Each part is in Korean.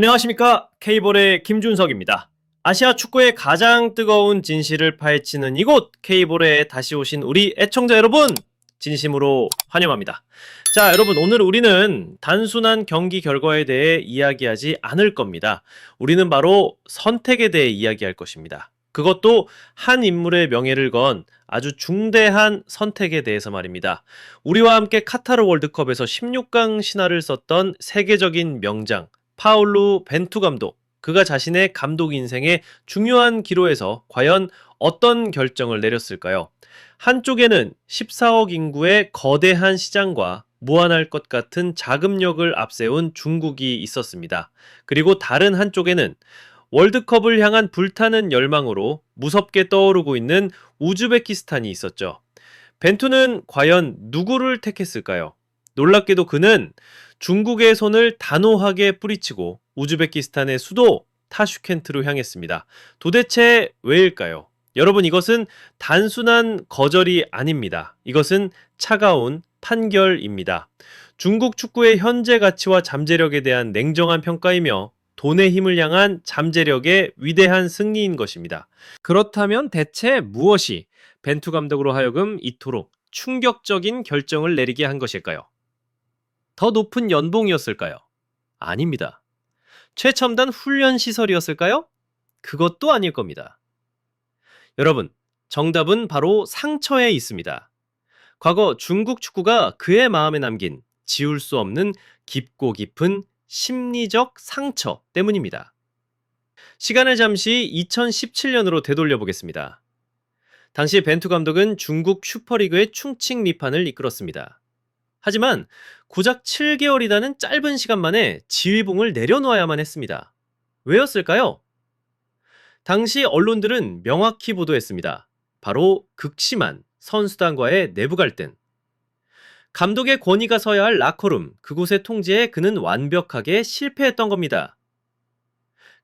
안녕하십니까. K볼의 김준석입니다. 아시아 축구의 가장 뜨거운 진실을 파헤치는 이곳 K볼에 다시 오신 우리 애청자 여러분 진심으로 환영합니다. 자, 여러분 오늘 우리는 단순한 경기 결과에 대해 이야기하지 않을 겁니다. 우리는 바로 선택에 대해 이야기할 것입니다. 그것도 한 인물의 명예를 건 아주 중대한 선택에 대해서 말입니다. 우리와 함께 카타르 월드컵에서 16강 신화를 썼던 세계적인 명장 파울루 벤투 감독. 그가 자신의 감독 인생의 중요한 기로에서 과연 어떤 결정을 내렸을까요? 한쪽에는 14억 인구의 거대한 시장과 무한할 것 같은 자금력을 앞세운 중국이 있었습니다. 그리고 다른 한쪽에는 월드컵을 향한 불타는 열망으로 무섭게 떠오르고 있는 우즈베키스탄이 있었죠. 벤투는 과연 누구를 택했을까요? 놀랍게도 그는 중국의 손을 단호하게 뿌리치고 우즈베키스탄의 수도 타슈켄트로 향했습니다. 도대체 왜일까요? 여러분 이것은 단순한 거절이 아닙니다. 이것은 차가운 판결입니다. 중국 축구의 현재 가치와 잠재력에 대한 냉정한 평가이며 돈의 힘을 향한 잠재력의 위대한 승리인 것입니다. 그렇다면 대체 무엇이 벤투 감독으로 하여금 이토록 충격적인 결정을 내리게 한 것일까요? 더 높은 연봉이었을까요? 아닙니다. 최첨단 훈련 시설이었을까요? 그것도 아닐 겁니다. 여러분, 정답은 바로 상처에 있습니다. 과거 중국 축구가 그의 마음에 남긴 지울 수 없는 깊고 깊은 심리적 상처 때문입니다. 시간을 잠시 2017년으로 되돌려 보겠습니다. 당시 벤투 감독은 중국 슈퍼리그의 충칭 미판을 이끌었습니다. 하지만 고작 7개월이라는 짧은 시간 만에 지휘봉을 내려놓아야만 했습니다. 왜였을까요? 당시 언론들은 명확히 보도했습니다. 바로 극심한 선수단과의 내부 갈등. 감독의 권위가 서야 할 라커룸, 그곳의 통제에 그는 완벽하게 실패했던 겁니다.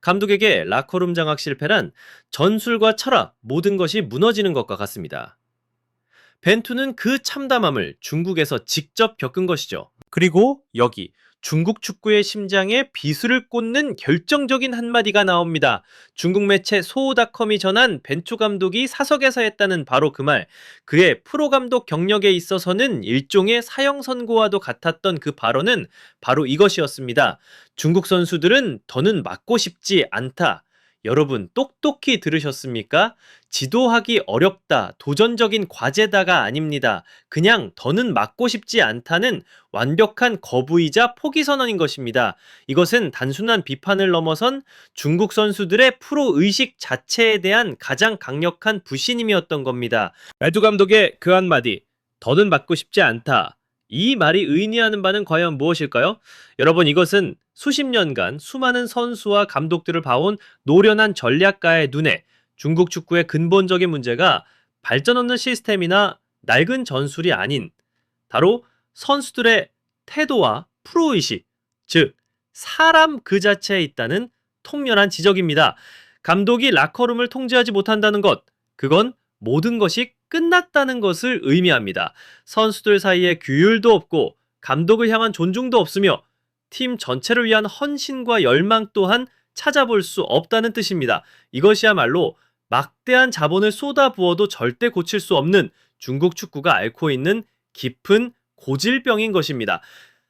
감독에게 라커룸 장악 실패란 전술과 철학, 모든 것이 무너지는 것과 같습니다. 벤투는 그 참담함을 중국에서 직접 겪은 것이죠. 그리고 여기 중국 축구의 심장에 비수를 꽂는 결정적인 한마디가 나옵니다. 중국 매체 소호닷컴이 전한 벤투 감독이 사석에서 했다는 바로 그 말. 그의 프로 감독 경력에 있어서는 일종의 사형 선고와도 같았던 그 발언은 바로 이것이었습니다. 중국 선수들은 더는 맞고 싶지 않다. 여러분 똑똑히 들으셨습니까? 지도하기 어렵다, 도전적인 과제다가 아닙니다. 그냥 더는 맞고 싶지 않다는 완벽한 거부이자 포기 선언인 것입니다. 이것은 단순한 비판을 넘어선 중국 선수들의 프로 의식 자체에 대한 가장 강력한 불신임이었던 겁니다. 벨두 감독의 그 한마디, 더는 맞고 싶지 않다. 이 말이 의미하는 바는 과연 무엇일까요? 여러분 이것은 수십 년간 수많은 선수와 감독들을 봐온 노련한 전략가의 눈에 중국 축구의 근본적인 문제가 발전 없는 시스템이나 낡은 전술이 아닌 바로 선수들의 태도와 프로의식, 즉 사람 그 자체에 있다는 통렬한 지적입니다. 감독이 라커룸을 통제하지 못한다는 것, 그건 모든 것이 끝났다는 것을 의미합니다. 선수들 사이에 규율도 없고 감독을 향한 존중도 없으며 팀 전체를 위한 헌신과 열망 또한 찾아볼 수 없다는 뜻입니다. 이것이야말로 막대한 자본을 쏟아부어도 절대 고칠 수 없는 중국 축구가 앓고 있는 깊은 고질병인 것입니다.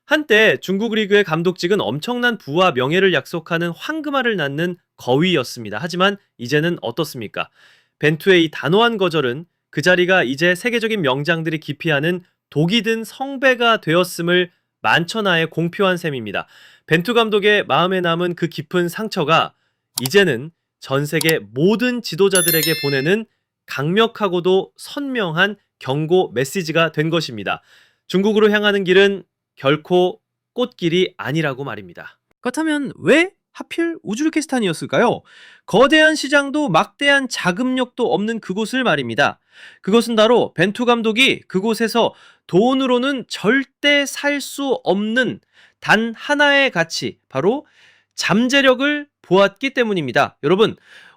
한때 중국 리그의 감독직은 엄청난 부와 명예를 약속하는 황금알을 낳는 거위였습니다. 하지만 이제는 어떻습니까? 벤투의 이 단호한 거절은 그 자리가 이제 세계적인 명장들이 기피하는 독이 든 성배가 되었음을 만천하에 공표한 셈입니다. 벤투 감독의 마음에 남은 그 깊은 상처가 이제는 전 세계 모든 지도자들에게 보내는 강력하고도 선명한 경고 메시지가 된 것입니다. 중국으로 향하는 길은 결코 꽃길이 아니라고 말입니다. 그렇다면 왜 하필 우즈베키스탄이었을까요? 거대한 시장도 막대한 자금력도 없는 그곳을 말입니다. 그것은 바로 벤투 감독이 그곳에서 돈으로는 절대 살 수 없는 단 하나의 가치, 바로 잠재력을 보았기 때문입니다. 여러분,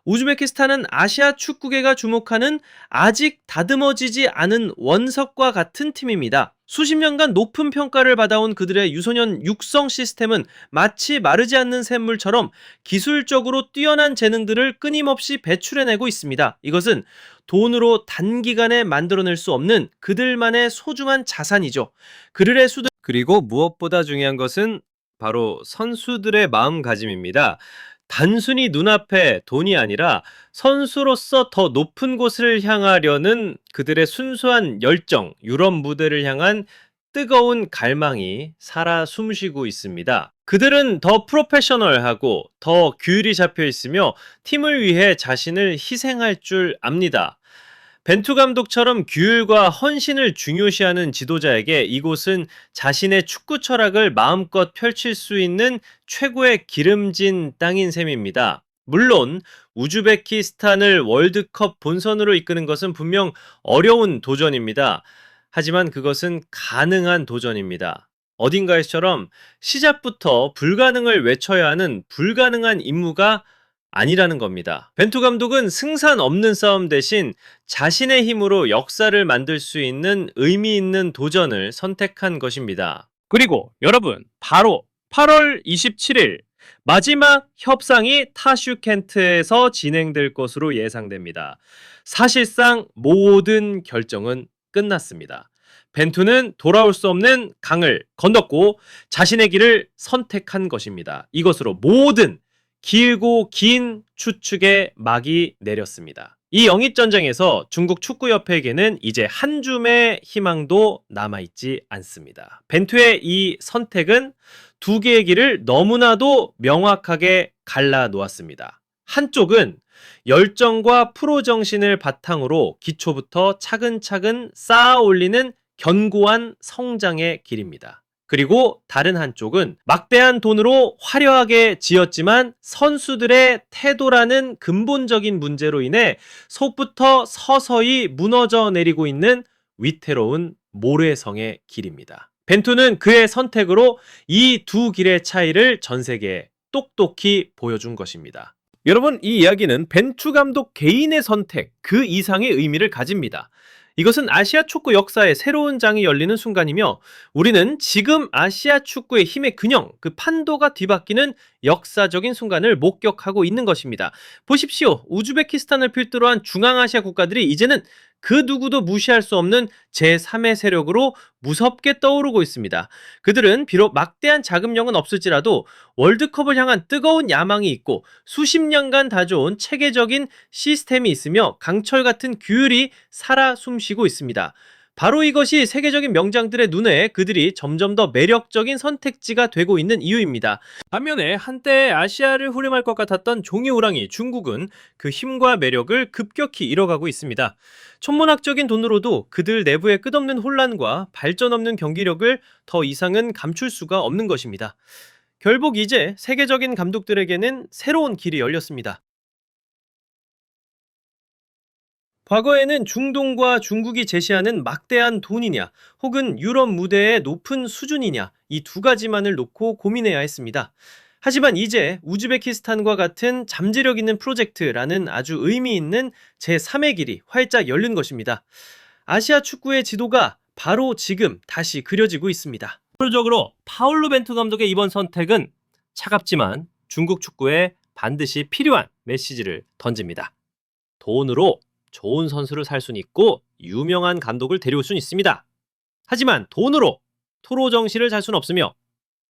우즈베키스탄은 아시아 축구계가 주목하는 아직 다듬어지지 않은 원석과 같은 팀입니다. 수십 년간 높은 평가를 받아온 그들의 유소년 육성 시스템은 마치 마르지 않는 샘물처럼 기술적으로 뛰어난 재능들을 끊임없이 배출해내고 있습니다. 이것은 돈으로 단기간에 만들어낼 수 없는 그들만의 소중한 자산이죠. 그들의 수들 그리고 무엇보다 중요한 것은 바로 선수들의 마음가짐입니다. 단순히 눈앞에 돈이 아니라 선수로서 더 높은 곳을 향하려는 그들의 순수한 열정, 유럽 무대를 향한 뜨거운 갈망이 살아 숨쉬고 있습니다. 그들은 더 프로페셔널하고 더 규율이 잡혀 있으며 팀을 위해 자신을 희생할 줄 압니다. 벤투 감독처럼 규율과 헌신을 중요시하는 지도자에게 이곳은 자신의 축구 철학을 마음껏 펼칠 수 있는 최고의 기름진 땅인 셈입니다. 물론 우즈베키스탄을 월드컵 본선으로 이끄는 것은 분명 어려운 도전입니다. 하지만 그것은 가능한 도전입니다. 어딘가에서처럼 시작부터 불가능을 외쳐야 하는 불가능한 임무가 아니라는 겁니다. 벤투 감독은 승산 없는 싸움 대신 자신의 힘으로 역사를 만들 수 있는 의미 있는 도전을 선택한 것입니다. 그리고 여러분, 바로 8월 27일 마지막 협상이 타슈켄트에서 진행될 것으로 예상됩니다. 사실상 모든 결정은 끝났습니다. 벤투는 돌아올 수 없는 강을 건넜고 자신의 길을 선택한 것입니다. 이것으로 모든 길고 긴 추측의 막이 내렸습니다. 이 영입전쟁에서 중국 축구협회에게는 이제 한 줌의 희망도 남아있지 않습니다. 벤투의 이 선택은 두 개의 길을 너무나도 명확하게 갈라 놓았습니다. 한쪽은 열정과 프로 정신을 바탕으로 기초부터 차근차근 쌓아 올리는 견고한 성장의 길입니다. 그리고 다른 한쪽은 막대한 돈으로 화려하게 지었지만 선수들의 태도라는 근본적인 문제로 인해 속부터 서서히 무너져 내리고 있는 위태로운 모래성의 길입니다. 벤투는 그의 선택으로 이 두 길의 차이를 전 세계에 똑똑히 보여준 것입니다. 여러분, 이 이야기는 벤투 감독 개인의 선택 그 이상의 의미를 가집니다. 이것은 아시아 축구 역사의 새로운 장이 열리는 순간이며 우리는 지금 아시아 축구의 힘의 균형, 그 판도가 뒤바뀌는 역사적인 순간을 목격하고 있는 것입니다. 보십시오. 우즈베키스탄을 필두로 한 중앙아시아 국가들이 이제는 그 누구도 무시할 수 없는 제3의 세력으로 무섭게 떠오르고 있습니다. 그들은 비록 막대한 자금력은 없을지라도 월드컵을 향한 뜨거운 야망이 있고 수십 년간 다져온 체계적인 시스템이 있으며 강철 같은 규율이 살아 숨쉬고 있습니다. 바로 이것이 세계적인 명장들의 눈에 그들이 점점 더 매력적인 선택지가 되고 있는 이유입니다. 반면에 한때 아시아를 후림할 것 같았던 종이 호랑이 중국은 그 힘과 매력을 급격히 잃어가고 있습니다. 천문학적인 돈으로도 그들 내부의 끝없는 혼란과 발전 없는 경기력을 더 이상은 감출 수가 없는 것입니다. 결국 이제 세계적인 감독들에게는 새로운 길이 열렸습니다. 과거에는 중동과 중국이 제시하는 막대한 돈이냐, 혹은 유럽 무대의 높은 수준이냐, 이 두 가지만을 놓고 고민해야 했습니다. 하지만 이제 우즈베키스탄과 같은 잠재력 있는 프로젝트라는 아주 의미 있는 제3의 길이 활짝 열린 것입니다. 아시아 축구의 지도가 바로 지금 다시 그려지고 있습니다. 표적으로 파울루 벤투 감독의 이번 선택은 차갑지만 중국 축구에 반드시 필요한 메시지를 던집니다. 돈으로 좋은 선수를 살 수는 있고 유명한 감독을 데려올 수는 있습니다. 하지만 돈으로 토로 정신을 살 수는 없으며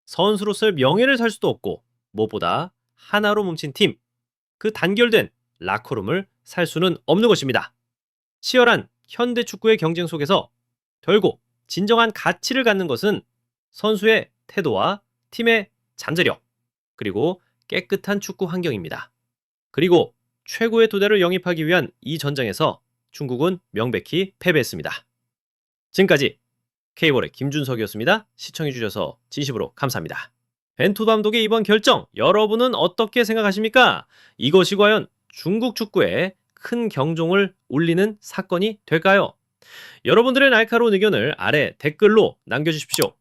선수로서의 명예를 살 수도 없고 무엇보다 하나로 뭉친 팀, 그 단결된 라커룸을 살 수는 없는 것입니다. 치열한 현대 축구의 경쟁 속에서 결국 진정한 가치를 갖는 것은 선수의 태도와 팀의 잠재력, 그리고 깨끗한 축구 환경입니다. 그리고 최고의 도대를 영입하기 위한 이 전쟁에서 중국은 명백히 패배했습니다. 지금까지 K볼의 김준석이었습니다. 시청해주셔서 진심으로 감사합니다. 벤투 감독의 이번 결정, 여러분은 어떻게 생각하십니까? 이것이 과연 중국 축구에 큰 경종을 울리는 사건이 될까요? 여러분들의 날카로운 의견을 아래 댓글로 남겨주십시오.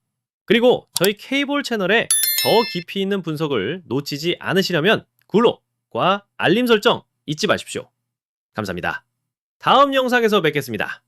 그리고 저희 K볼 채널에 더 깊이 있는 분석을 놓치지 않으시려면 구독과 알림 설정 잊지 마십시오. 감사합니다. 다음 영상에서 뵙겠습니다.